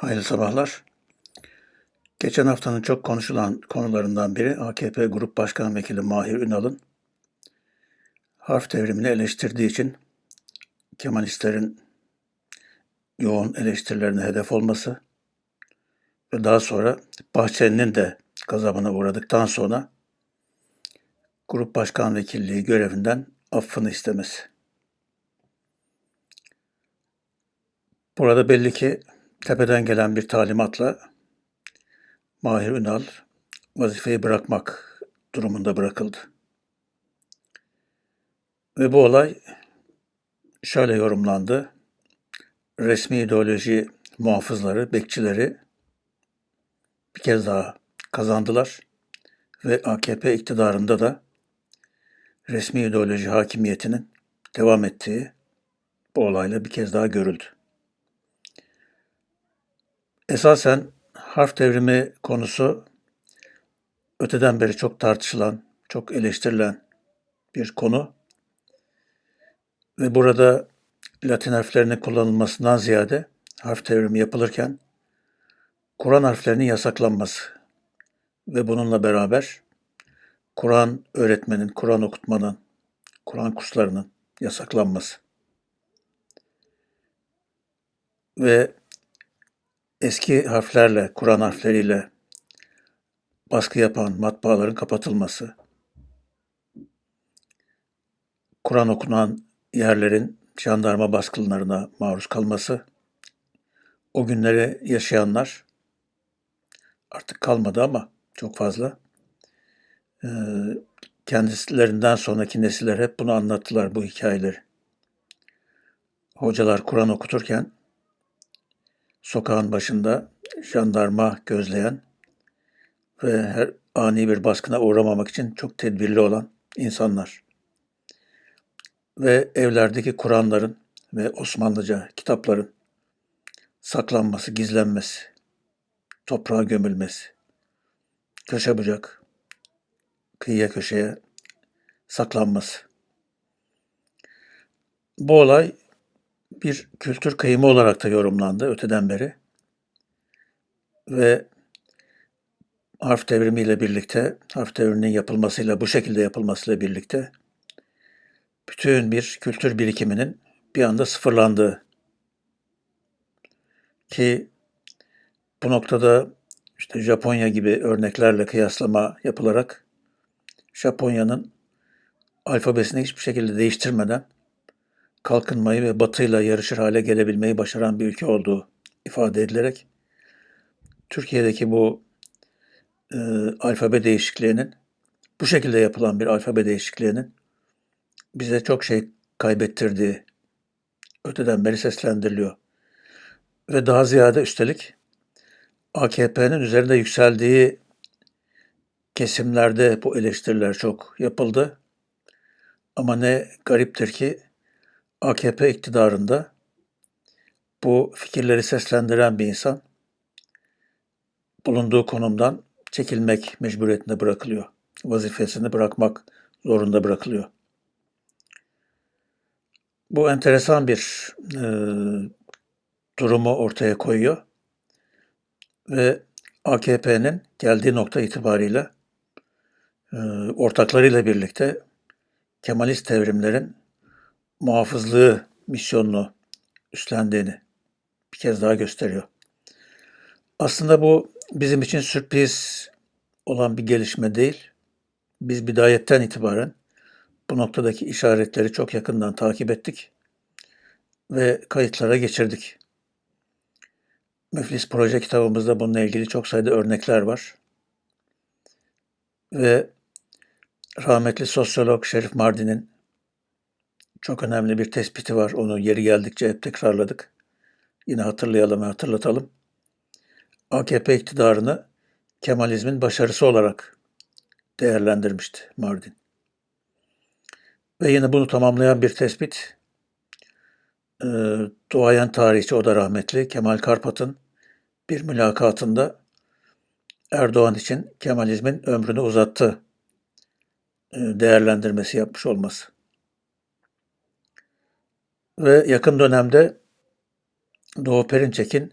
Hayırlı sabahlar. Geçen haftanın çok konuşulan konularından biri AKP Grup Başkan Vekili Mahir Ünal'ın harf devrimini eleştirdiği için Kemalistlerin yoğun eleştirilerine hedef olması ve daha sonra Bahçeli'nin de gazabına uğradıktan sonra Grup Başkan Vekilliği görevinden affını istemesi. Burada belli ki tepeden gelen bir talimatla Mahir Ünal vazifeyi bırakmak durumunda bırakıldı. Ve bu olay şöyle yorumlandı. Resmi ideoloji muhafızları, bekçileri bir kez daha kazandılar ve AKP iktidarında da resmi ideoloji hakimiyetinin devam ettiği bu olayla bir kez daha görüldü. Esasen harf devrimi konusu öteden beri çok tartışılan, çok eleştirilen bir konu. Ve burada Latin harflerinin kullanılmasından ziyade harf devrimi yapılırken Kur'an harflerinin yasaklanması ve bununla beraber Kur'an öğretmenin, Kur'an okutmanın, Kur'an kurslarının yasaklanması ve eski harflerle, Kur'an harfleriyle baskı yapan matbaaların kapatılması, Kur'an okunan yerlerin jandarma baskınlarına maruz kalması, o günleri yaşayanlar artık kalmadı ama çok fazla. E, kendilerinden sonraki nesiller hep bunu anlattılar bu hikayeleri. Hocalar Kur'an okuturken sokağın başında jandarma gözleyen ve her ani bir baskına uğramamak için çok tedbirli olan insanlar. Ve evlerdeki Kur'anların ve Osmanlıca kitapların saklanması, gizlenmesi, toprağa gömülmesi, köşe bucak, kıyıya köşeye saklanması. Bu olay bir kültür kıyımı olarak da yorumlandı öteden beri. Ve harf devrimiyle birlikte, harf devriminin yapılmasıyla, bu şekilde yapılmasıyla birlikte bütün bir kültür birikiminin bir anda sıfırlandığı ki bu noktada işte Japonya gibi örneklerle kıyaslama yapılarak Japonya'nın alfabesini hiçbir şekilde değiştirmeden kalkınmayı ve batıyla yarışır hale gelebilmeyi başaran bir ülke olduğu ifade edilerek Türkiye'deki bu e, alfabe değişikliğinin bu şekilde yapılan bir alfabe değişikliğinin bize çok şey kaybettirdiği öteden beri seslendiriliyor. Ve daha ziyade üstelik AKP'nin üzerinde yükseldiği kesimlerde bu eleştiriler çok yapıldı. Ama ne gariptir ki AKP iktidarında bu fikirleri seslendiren bir insan bulunduğu konumdan çekilmek mecburiyetinde bırakılıyor. Vazifesini bırakmak zorunda bırakılıyor. Bu enteresan bir e, durumu ortaya koyuyor ve AKP'nin geldiği nokta itibariyle e, ortaklarıyla birlikte Kemalist devrimlerin muhafızlığı misyonunu üstlendiğini bir kez daha gösteriyor. Aslında bu bizim için sürpriz olan bir gelişme değil. Biz bidayetten itibaren bu noktadaki işaretleri çok yakından takip ettik ve kayıtlara geçirdik. Müflis proje kitabımızda bununla ilgili çok sayıda örnekler var. Ve rahmetli sosyolog Şerif Mardin'in çok önemli bir tespiti var. Onu yeri geldikçe hep tekrarladık. Yine hatırlayalım ve hatırlatalım. AKP iktidarını Kemalizmin başarısı olarak değerlendirmişti Mardin. Ve yine bunu tamamlayan bir tespit e, duayen tarihçi o da rahmetli Kemal Karpat'ın bir mülakatında Erdoğan için Kemalizmin ömrünü uzattı e, değerlendirmesi yapmış olması. Ve yakın dönemde Doğu Perinçek'in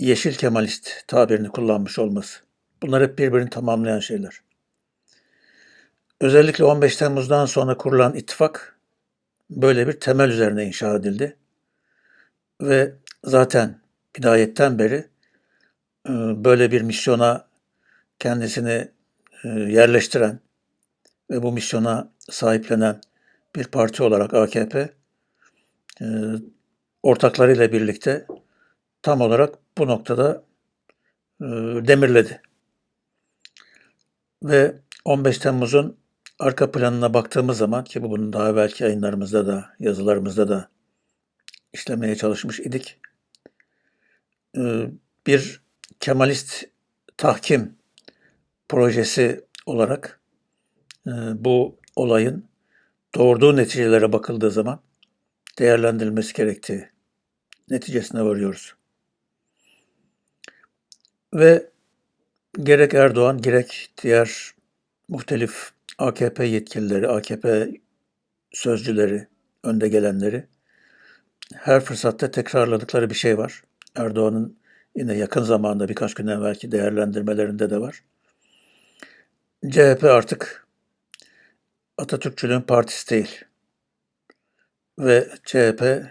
yeşil Kemalist tabirini kullanmış olması. Bunlar hep birbirini tamamlayan şeyler. Özellikle 15 Temmuz'dan sonra kurulan ittifak böyle bir temel üzerine inşa edildi. Ve zaten bidayetten beri e, böyle bir misyona kendisini e, yerleştiren ve bu misyona sahiplenen bir parti olarak AKP ortaklarıyla birlikte tam olarak bu noktada demirledi. Ve 15 Temmuz'un arka planına baktığımız zaman ki bu bunun daha belki yayınlarımızda da yazılarımızda da işlemeye çalışmış idik. Bir Kemalist tahkim projesi olarak bu olayın doğurduğu neticelere bakıldığı zaman değerlendirilmesi gerektiği neticesine varıyoruz. Ve gerek Erdoğan gerek diğer muhtelif AKP yetkilileri, AKP sözcüleri, önde gelenleri her fırsatta tekrarladıkları bir şey var. Erdoğan'ın yine yakın zamanda birkaç gün evvelki değerlendirmelerinde de var. CHP artık Atatürkçülüğün partisi değil. Ve CHP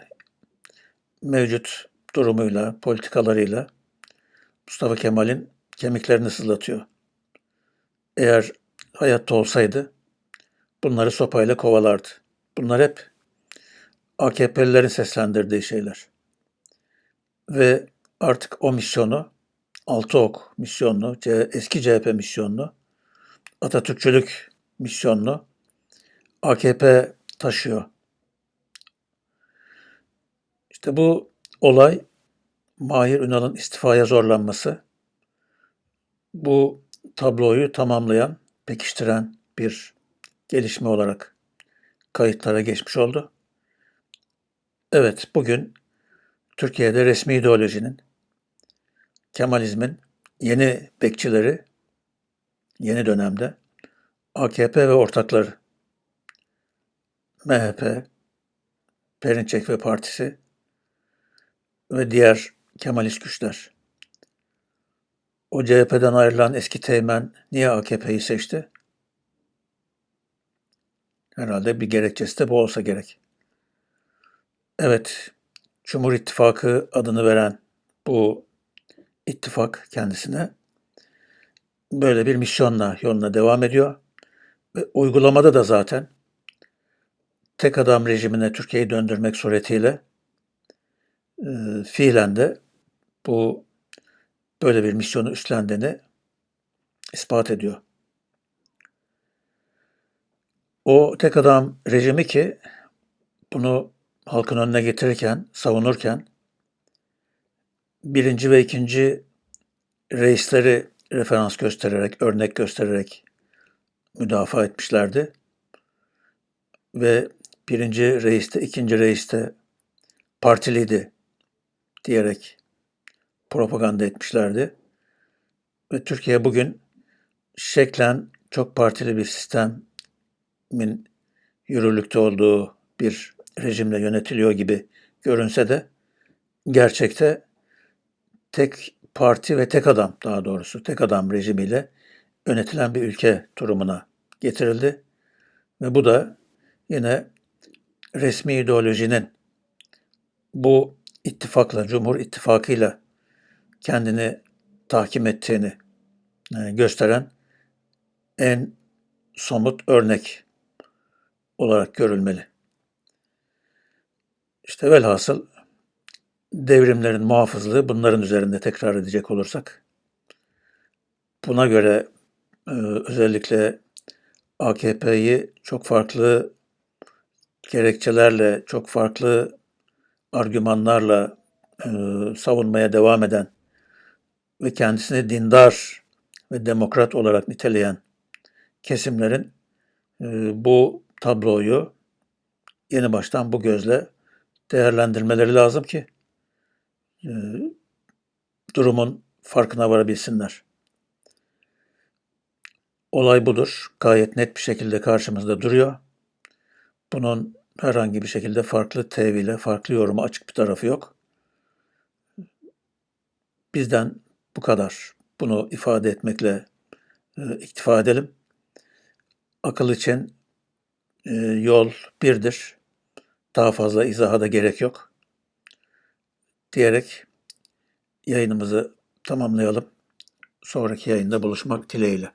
mevcut durumuyla, politikalarıyla Mustafa Kemal'in kemiklerini sızlatıyor. Eğer hayatta olsaydı bunları sopayla kovalardı. Bunlar hep AKP'lilerin seslendirdiği şeyler. Ve artık o misyonu, Altıok misyonunu, eski CHP misyonunu, Atatürkçülük misyonunu AKP taşıyor. İşte bu olay Mahir Ünal'ın istifaya zorlanması bu tabloyu tamamlayan, pekiştiren bir gelişme olarak kayıtlara geçmiş oldu. Evet, bugün Türkiye'de resmi ideolojinin, Kemalizmin yeni bekçileri, yeni dönemde AKP ve ortakları, MHP, Perinçek ve Partisi ve diğer Kemalist güçler. O CHP'den ayrılan eski teğmen niye AKP'yi seçti? Herhalde bir gerekçesi de bu olsa gerek. Evet, Cumhur İttifakı adını veren bu ittifak kendisine böyle bir misyonla yoluna devam ediyor. Ve uygulamada da zaten tek adam rejimine Türkiye'yi döndürmek suretiyle e, fiilen de bu böyle bir misyonu üstlendiğini ispat ediyor. O tek adam rejimi ki bunu halkın önüne getirirken, savunurken birinci ve ikinci reisleri referans göstererek, örnek göstererek müdafaa etmişlerdi. Ve birinci reiste, ikinci reiste partiliydi diyerek propaganda etmişlerdi. Ve Türkiye bugün şeklen çok partili bir sistemin yürürlükte olduğu bir rejimle yönetiliyor gibi görünse de gerçekte tek parti ve tek adam daha doğrusu tek adam rejimiyle yönetilen bir ülke durumuna getirildi. Ve bu da yine resmi ideolojinin bu ittifakla, Cumhur İttifakı'yla kendini tahkim ettiğini e, gösteren en somut örnek olarak görülmeli. İşte velhasıl devrimlerin muhafızlığı bunların üzerinde tekrar edecek olursak buna göre e, özellikle AKP'yi çok farklı gerekçelerle, çok farklı argümanlarla e, savunmaya devam eden ve kendisini dindar ve demokrat olarak niteleyen kesimlerin e, bu tabloyu yeni baştan bu gözle değerlendirmeleri lazım ki e, durumun farkına varabilsinler. Olay budur. Gayet net bir şekilde karşımızda duruyor. Bunun herhangi bir şekilde farklı tevhile, farklı yoruma açık bir tarafı yok. Bizden bu kadar. Bunu ifade etmekle e, iktifa edelim. Akıl için e, yol birdir. Daha fazla izaha da gerek yok. Diyerek yayınımızı tamamlayalım. Sonraki yayında buluşmak dileğiyle.